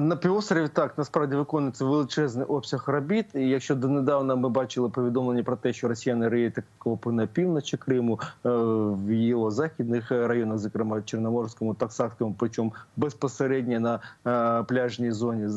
На півострові так насправді виконується величезний обсяг робіт. І якщо донедавна ми бачили повідомлення про те, що росіяни риють окопи на півночі Криму, е, в його західних районах, зокрема Чорноморському, Таксакському, причому безпосередньо на е, пляжній зоні,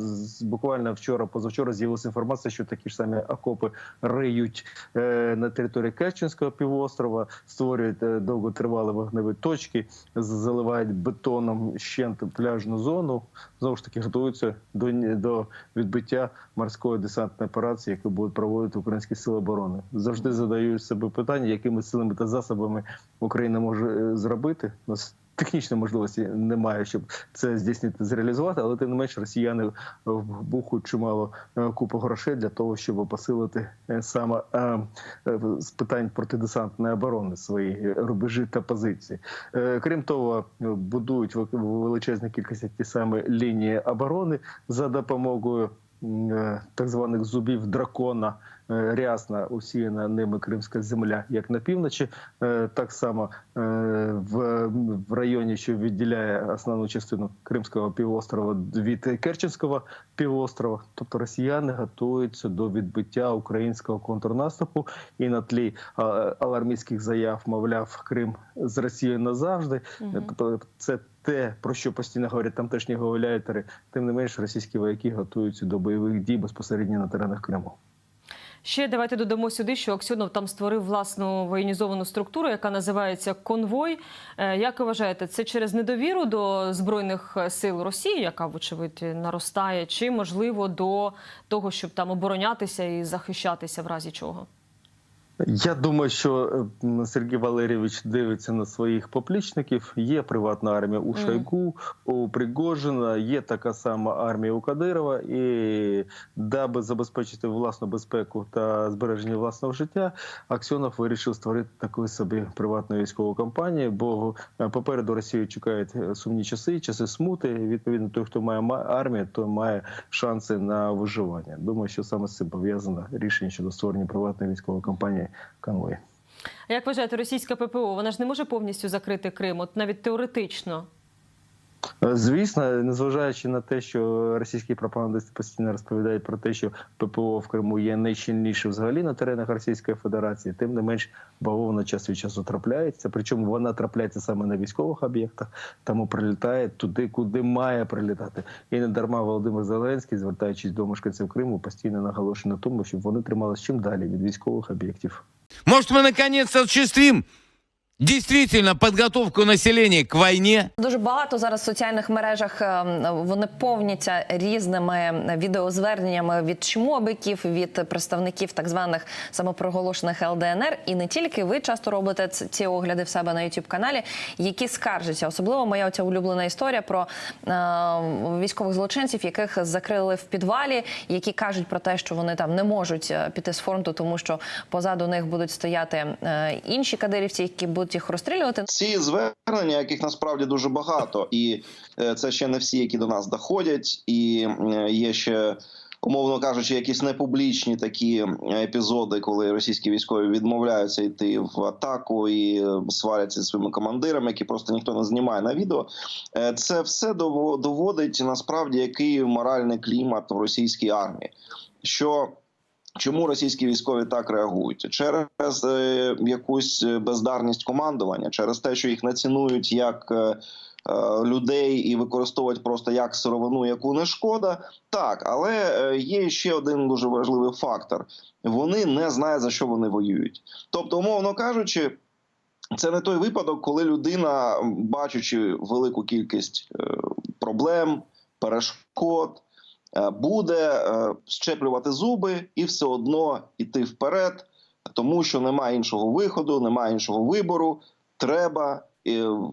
буквально вчора, позавчора з'явилася інформація, що такі ж самі окопи риють е, на території Керченського півострова, створюють довготривалі вогневі точки, заливають бетоном щент пляжну зону. Знову ж таки готуються до, до відбиття морської десантної операції, яку будуть проводити українські сили оборони. Завжди задаю себе питання, якими силами та засобами Україна може е, зробити. Технічної можливості немає, щоб це здійснити зреалізувати, але тим не менш росіяни вбухують чимало е, купу грошей для того, щоб посилити е, саме е, з питань протидесантної оборони свої рубежі та позиції. Крім того, будують вел- величезні кількості ті самі лінії оборони за допомогою так званих зубів дракона. Е, Рясна усіяна ними кримська земля, як на півночі, е, так само е, в, в районі, що відділяє основну частину Кримського півострова від Керченського півострова. Тобто росіяни готуються до відбиття українського контрнаступу і на тлі е, алармістських заяв, мовляв, Крим з Росією назавжди. Тобто це те, про що постійно говорять тамтешні гауляйтери. Тим не менш, російські вояки готуються до бойових дій безпосередньо на теренах Криму. Ще давайте додамо сюди, що Аксьонов там створив власну воєнізовану структуру, яка називається конвой. Е, Як ви вважаєте, це через недовіру до збройних сил Росії, яка вочевидь наростає, чи можливо до того, щоб там оборонятися і захищатися в разі чого? Я думаю, що е, Сергій Валерійович дивиться на своїх поплічників. Є приватна армія у. Шойгу, у Пригожина, є така сама армія у Кадирова. І даби забезпечити власну безпеку та збереження власного життя, Аксьонов вирішив створити таку собі приватну військову кампанію. Бо е, попереду Росію чекають е, сумні часи, часи смути. Відповідно, той, хто має ма- армію, той має шанси на виживання. Думаю, що саме з цим пов'язано рішення щодо створення приватної військової кампанії конвої. А Як вважаєте, російська ППО вона ж не може повністю закрити Крим, от навіть теоретично. Е, Звісно, незважаючи на те, що російські пропагандисти постійно розповідають про те, що ППО в Криму є найщільніше взагалі на теренах Російської Федерації, тим не менш бавовна час від часу трапляється. Причому вона трапляється саме на військових об'єктах, тому прилітає туди, куди має прилітати. І не дарма Володимир Зеленський, звертаючись до мешканців Криму, постійно наголошує на тому, щоб вони трималися чим далі від військових об'єктів. Может, мы наконец осуществим действительно подготовку населения к войне? Дуже багато зараз в соціальних мережах е, вони повняться різними відеозверненнями від чмобиків, від представників так званих самопроголошених ЛДНР. І не тільки ви часто робите ці огляди в себе на youtube каналі, які скаржаться. Особливо моя оця улюблена історія про е, військових злочинців, яких закрили в підвалі, які кажуть про те, що вони там не можуть е, піти з фронту, тому що позаду них будуть стояти е, інші кадирівці, які будуть їх розстрілювати. Ці звернення, яких насправді дуже багато, і е, це ще не всі, які до нас доходять, і е, є ще. Умовно кажучи, якісь непублічні такі епізоди, коли російські військові відмовляються йти в атаку і е, сваряться зі своїми командирами, які просто ніхто не знімає на відео. Е, Це все доводить насправді який моральний клімат в російській армії. Що Чому російські військові так реагують? Через е, якусь бездарність командування, через те, що їх не цінують як е, е, людей і використовують просто як сировину, яку не шкода. Так, але е, є ще один дуже важливий фактор: вони не знають за що вони воюють. Тобто, умовно кажучи. Це не той випадок, коли людина, бачачи велику кількість е, проблем, перешкод, е, буде е, щеплювати зуби і все одно йти вперед, тому що немає іншого виходу, немає іншого вибору. Треба е,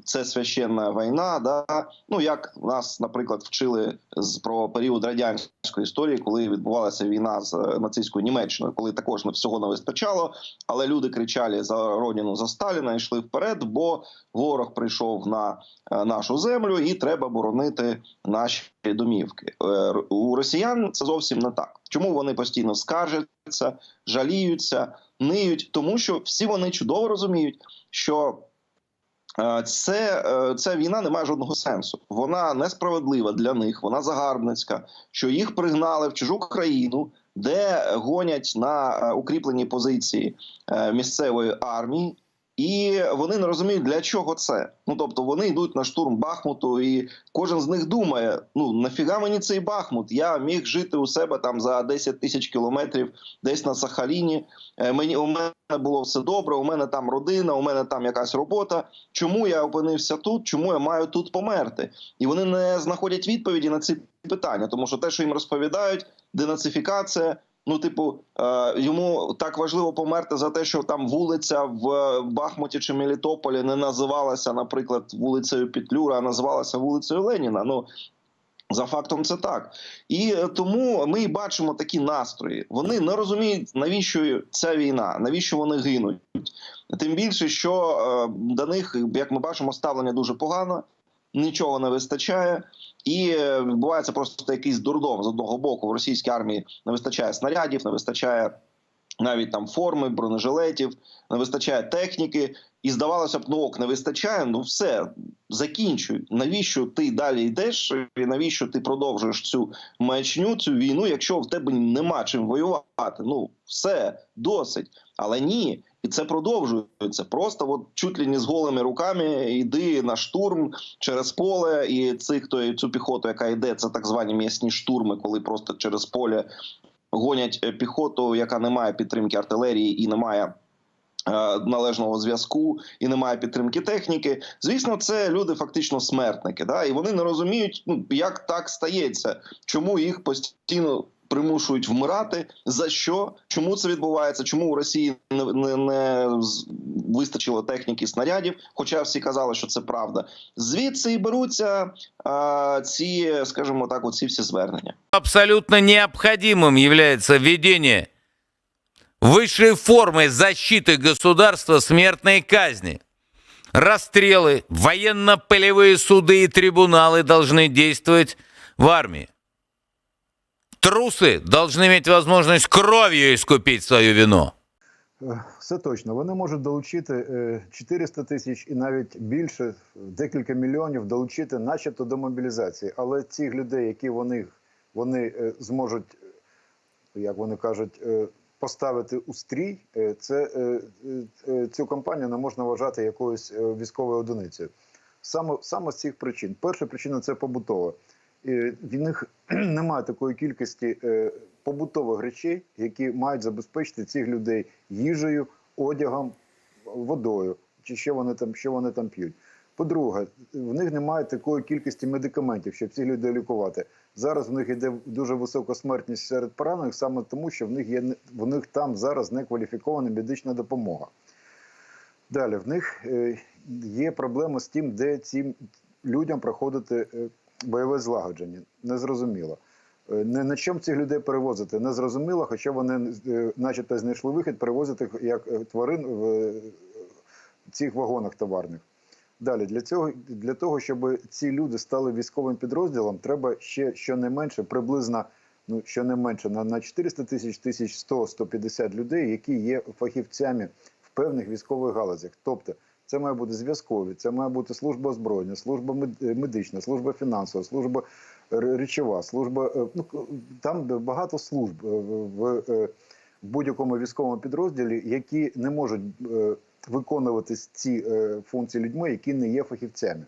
це священна війна. Да? Ну як нас, наприклад, вчили з про період радянської історії, коли відбувалася війна з е, нацистською Німеччиною, коли також всього не вистачало, але люди кричали за родину за Сталіна, йшли вперед, бо ворог прийшов на е, нашу землю, і треба боронити наші домівки. Е, У росіян це зовсім не так. Чому вони постійно скаржаться, жаліються, ниють? Тому що всі вони чудово розуміють, що Це е, ця війна не має жодного сенсу. Вона несправедлива для них, вона загарбницька, що їх пригнали в чужу країну, де гонять на е, укріплені позиції е, місцевої армії, і вони не розуміють, для чого це. Ну тобто вони йдуть на штурм Бахмуту, і кожен з них думає: ну нафіга мені цей Бахмут? Я міг жити у себе там за 10 тисяч кілометрів, десь на Сахаліні. Е, Мені у мене було все добре. У мене там родина, у мене там якась робота. Чому я опинився тут? Чому я маю тут померти? І вони не знаходять відповіді на ці питання, тому що те, що їм розповідають, денацифікація. Ну, типу, е, йому так важливо померти за те, що там вулиця в Бахмуті чи Мелітополі не називалася, наприклад, вулицею Петлюра, а називалася вулицею Леніна. Ну за фактом це так. І е, тому ми і бачимо такі настрої. Вони не розуміють, навіщо ця війна, навіщо вони гинуть. Тим більше, що е, до них, як ми бачимо, ставлення дуже погано, нічого не вистачає, і е, відбувається просто якийсь дурдом з одного боку. В російській армії не вистачає снарядів, не вистачає навіть там форми, бронежилетів, не вистачає техніки. І здавалося б, ну ок, не вистачає. Ну все закінчуй. Навіщо ти далі йдеш? І навіщо ти продовжуєш цю маячню, цю війну, якщо в тебе нема чим воювати? Ну все досить. Але ні, і це продовжується. Просто от чуть ли не з голими руками йди на штурм через поле, і цих хто цю піхоту, яка йде, це так звані м'ясні штурми, коли просто через поле гонять е, піхоту, яка не має підтримки артилерії і не має. е, Належного зв'язку і немає підтримки техніки. Звісно, це люди фактично смертники. Да? І вони не розуміють, ну як так стається, чому їх постійно примушують вмирати. За що? Чому це відбувається? Чому у Росії не, не, не з- вистачило техніки снарядів? Хоча всі казали, що це правда. Звідси і беруться а, ці, скажімо так, оці всі звернення. Абсолютно необходимым является введение высшей формы защиты государства смертной казни. Расстрелы, военно-полевые суды и трибуналы должны действовать в армии. Трусы должны иметь возможность кровью искупить свою вину. Е, Все точно. Вони можуть долучити е, 400 тисяч і навіть більше, декілька мільйонів долучити, начебто до мобілізації. Але цих людей, які вони, вони е, зможуть, е, як вони кажуть, е, поставити у стрій, е, це е, е, цю кампанію не можна вважати якоюсь е, військовою одиницею. Саме, саме з цих причин. Перша причина це побутова. В них немає такої кількості е, побутових речей, які мають забезпечити цих людей їжею, одягом, водою, чи що вони там, що вони там п'ють. По-друге, в них немає такої кількості медикаментів, щоб цих людей лікувати. Зараз в них йде дуже висока смертність серед поранених, саме тому, що в них є в них там зараз некваліфікована медична допомога. Далі в них е, є проблема з тим, де цим людям проходити е, бойове злагодження. Незрозуміло. Е, Не на чому цих людей перевозити, незрозуміло, хоча вони, е, начебто, знайшли вихід перевозити як е, тварин в цих вагонах товарних. Далі для цього для того, щоб ці люди стали військовим підрозділом, треба ще щонайменше приблизно ну щонайменше на, на 400 тисяч тисяч 100 150 людей, які є фахівцями в певних військових галузях. Тобто, це має бути зв'язкові, це має бути служба озброєння, служба е, медична, служба фінансова, служба речова, служба е, ну там багато служб е, в, е, будь-якому військовому підрозділі, які не можуть е, виконувати ці е, функції людьми, які не є фахівцями.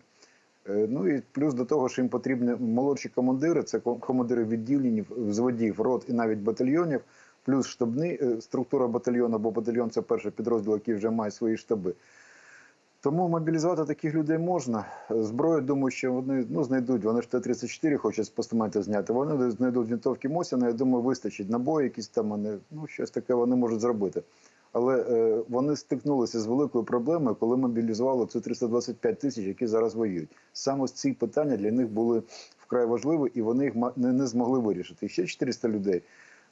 Е, Ну і плюс до того, що їм потрібні молодші командири, це ко- командири відділень, взводів, рот і навіть батальйонів, плюс штабні е, структура батальйону, бо батальйон це перший підрозділ, який вже має свої штаби. Тому мобілізувати таких людей можна. Зброю, думаю, що вони ну, знайдуть. Вони ж Т-34 хочуть з постаменту зняти. Вони знайдуть вінтовки Мосіна, я думаю, вистачить набої, якісь там вони, ну, щось таке вони можуть зробити. Але е, вони стикнулися з великою проблемою, коли мобілізували цю 325 тисяч, які зараз воюють. Саме ці питання для них були вкрай важливі, і вони їх не, не змогли вирішити. І ще 400 людей.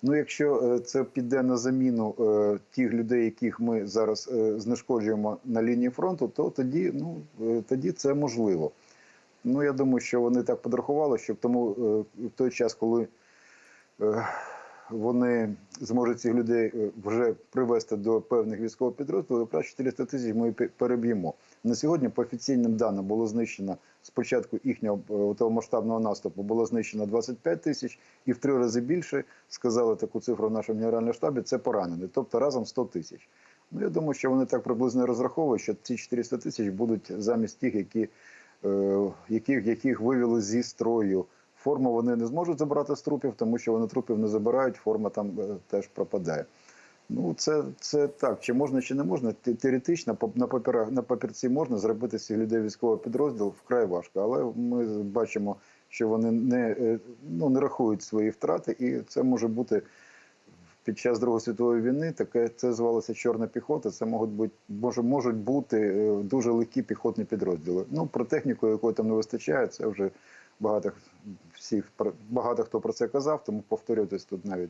Ну, якщо е, це піде на заміну е, тих людей, яких ми зараз е, знешкоджуємо на лінії фронту, то тоді, ну, тоді це можливо. Ну, я думаю, що вони так подрахували, що в тому в той час, коли вони зможуть цих людей вже привести до певних військових підрозділів, якраз 400 тисяч ми пе- переб'ємо. На сьогодні, по офіційним даним, було знищено спочатку їхнього е, того масштабного наступу було знищено 25 тисяч, і в три рази більше сказали таку цифру в нашому генеральному штабі. Це поранені, тобто разом 100 тисяч. Ну я думаю, що вони так приблизно розраховують, що ці 400 тисяч будуть замість тих, які е, яких, яких вивели зі строю. Форму вони не зможуть забрати з трупів, тому що вони трупів не забирають, форма там е, теж пропадає. Ну, це, це так. Чи можна, чи не можна. Теоретично на, папірах, на папірці можна зробити цих людей військовий підрозділ вкрай важко. Але ми бачимо, що вони не, е, ну, не рахують свої втрати, і це може бути під час Другої світової війни. Таке це звалося чорна піхота. Це можуть бути може, можуть бути е, дуже легкі піхотні підрозділи. Ну про техніку, якої там не вистачає, це вже багато всіх багато хто про це казав, тому повторюватись тут навіть